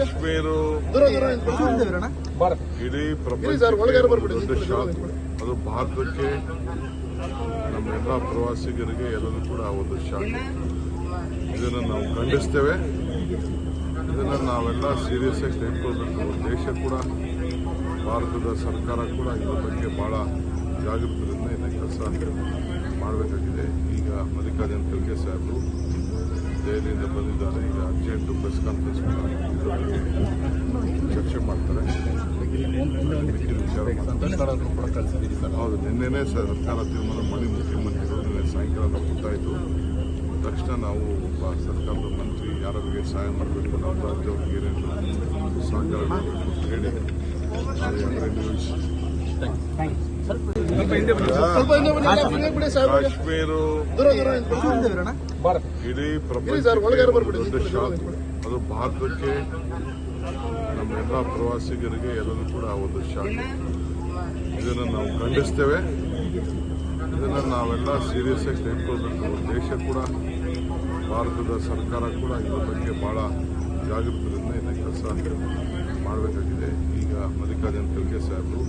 ಕಾಶ್ಮೀರ. ಇಡೀ ಪ್ರಪಂಚ ಅದು ಭಾರತಕ್ಕೆ ನಮ್ಮೆಲ್ಲ ಪ್ರವಾಸಿಗರಿಗೆ ಎಲ್ಲರೂ ಕೂಡ ಒಂದು ಶಾಕ್ ಇದನ್ನು ನಾವು ಖಂಡಿಸ್ತೇವೆ. ಇದನ್ನು ನಾವೆಲ್ಲ ಸೀರಿಯಸ್ ಆಗಿ ತೆಗೆದುಕೊಳ್ಬೇಕು. ದೇಶ ಕೂಡ ಭಾರತದ ಸರ್ಕಾರ ಕೂಡ ಇದ್ರ ಬಗ್ಗೆ ಭಾಳ ಜಾಗೃತರಿಂದ ಇದನ್ನು ಕೆಲಸ ಮಾಡಬೇಕಾಗಿದೆ. ಈಗ ಮಲ್ಲಿಕಾರ್ಜುನ ಖರ್ಗೆ ಸಾಹೇಬರು ದೆಹಲಿಯಿಂದ ಬಂದಿದ್ದಾರೆ ಈಗ ಅರ್ಜೆಂಟು ಪ್ರೆಸ್ ಕಾನ್ಫರೆನ್ಸ್ ಚರ್ಚೆ ಮಾಡ್ತಾರೆ. ಹೌದು, ನಿನ್ನೆನೇ ಸರ್ಕಾರ ತೀರ್ಮಾನ ಮಾಡಿ ಮುಖ್ಯಮಂತ್ರಿಗಳು ನಿನ್ನೆ ಸಾಯಂಕಾಲ ನಾವು ಗೊತ್ತಾಯಿತು. ತಕ್ಷಣ ನಾವು ಸರ್ಕಾರದ ಮಂತ್ರಿ ಯಾರಿಗೆ ಸಹಾಯ ಮಾಡಬೇಕು ನಾವು ರಾಜ್ಯವ್ರಿಗೆ ಏನೇನು ಸಹಕಾರ ಮಾಡಬೇಕು ಥ್ಯಾಂಕ್ ಹೇಳಿ ಇಡೀ ಪ್ರಪಂಚ ಅದು ಭಾರತಕ್ಕೆ ನಮ್ಮೆಲ್ಲ ಪ್ರವಾಸಿಗರಿಗೆ ಎಲ್ಲರೂ ಕೂಡ ಒಂದು ಶಾಕ್ ಇದನ್ನು ನಾವು ಖಂಡಿಸ್ತೇವೆ. ಇದನ್ನು ನಾವೆಲ್ಲ ಸೀರಿಯಸ್ ಆಗಿ ತೆಗೆದುಕೊಳ್ಬೇಕು. ದೇಶ ಕೂಡ, ಭಾರತದ ಸರ್ಕಾರ ಕೂಡ ಇದ್ರ ಬಗ್ಗೆ ಭಾಳ ಜಾಗೃತರಿಂದ ಇದನ್ನು ಕೆಲಸ ಮಾಡಬೇಕಾಗಿದೆ. ಈಗ ಮಲ್ಲಿಕಾರ್ಜುನ ಖರ್ಗೆ ಸಾಹೇಬರು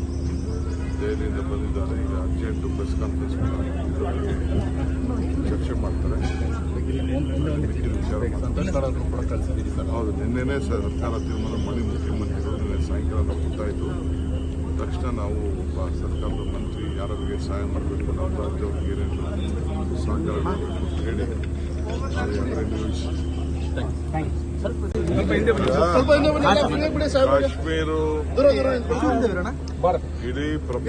ದೆಹಲಿಯಿಂದ ಬಂದಿದ್ದಾರೆ ಈಗ ಅರ್ಜೆಂಟು ಪ್ರೆಸ್ ಕಾನ್ಫರೆನ್ಸ್ ಚರ್ಚೆ ಮಾಡ್ತಾರೆ. ಹೌದು, ನಿನ್ನೆನೇ ಸರ್ಕಾರ ತೀರ್ಮಾನ ಮಾಡಿ ಮುಖ್ಯಮಂತ್ರಿಗಳು ನಿನ್ನೆ ಸಾಯಂಕಾಲ ಗೊತ್ತಾಯಿತು. ತಕ್ಷಣ ನಾವು ಒಬ್ಬ ಸರ್ಕಾರದ ಮಂತ್ರಿ ಯಾರಿಗೆ ಸಹಾಯ ಮಾಡಬೇಕು ನಾವು ರಾಜ್ಯವ್ರಿಗೆ ಏನೇನು ಸಹಕಾರ ಮಾಡಬೇಕು ಹೇಳಿ. U news Kashmir. ಇಡೀ ಪ್ರಪಂಚ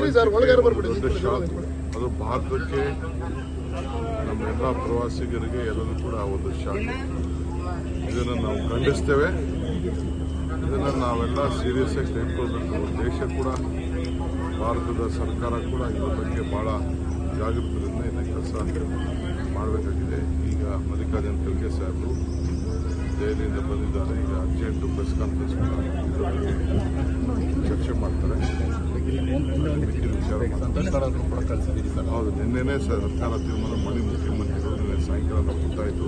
ಅದು ಭಾರತಕ್ಕೆ ನಮ್ಮೆಲ್ಲ ಪ್ರವಾಸಿಗರಿಗೆ ಎಲ್ಲರೂ ಕೂಡ ಒಂದು ಶಾಕ್ ಇದನ್ನು ನಾವು ಖಂಡಿಸ್ತೇವೆ. ಇದನ್ನು ನಾವೆಲ್ಲ ಸೀರಿಯಸ್ ಆಗಿ ತೆಗೆದುಕೊಳ್ಬೇಕು. ದೇಶ ಕೂಡ ಭಾರತದ ಸರ್ಕಾರ ಕೂಡ ಇದ್ರ ಬಗ್ಗೆ ಭಾಳ ಜಾಗೃತದಿಂದ ಇನ್ನು ಕೆಲಸ ಮಾಡಬೇಕಾಗಿದೆ. ಈಗ ಮಲ್ಲಿಕಾರ್ಜುನ ಖರ್ಗೆ ಸಾಹೇಬರು ದೆಹಲಿಯಿಂದ ಬಂದಿದ್ದಾರೆ. ಈಗ ಅರ್ಜೆಂಟ್ ಪ್ರೆಸ್ ಕಾನ್ಫರೆನ್ಸ್ ಚರ್ಚೆ ಮಾಡ್ತಾರೆ. ಹೌದು, ನಿನ್ನೆನೇ ಸರ್ಕಾರ ತೀರ್ಮಾನ ಮಾಡಿ ಮುಖ್ಯಮಂತ್ರಿಗಳು ನಿನ್ನೆ ಸಾಯಂಕಾಲ ಗೊತ್ತಾಯಿತು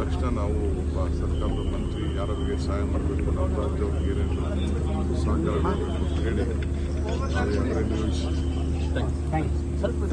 ತಕ್ಷಣ ನಾವು ಒಬ್ಬ ಸರ್ಕಾರದ ಮಂತ್ರಿ ಯಾರಿಗೆ ಸಹಾಯ ಮಾಡಬೇಕು ನಾವು ರಾಜ್ಯವ್ರಿಗೆ ಏನೇನು ಸಹಕಾರ ಮಾಡಬೇಕು ಅಂತ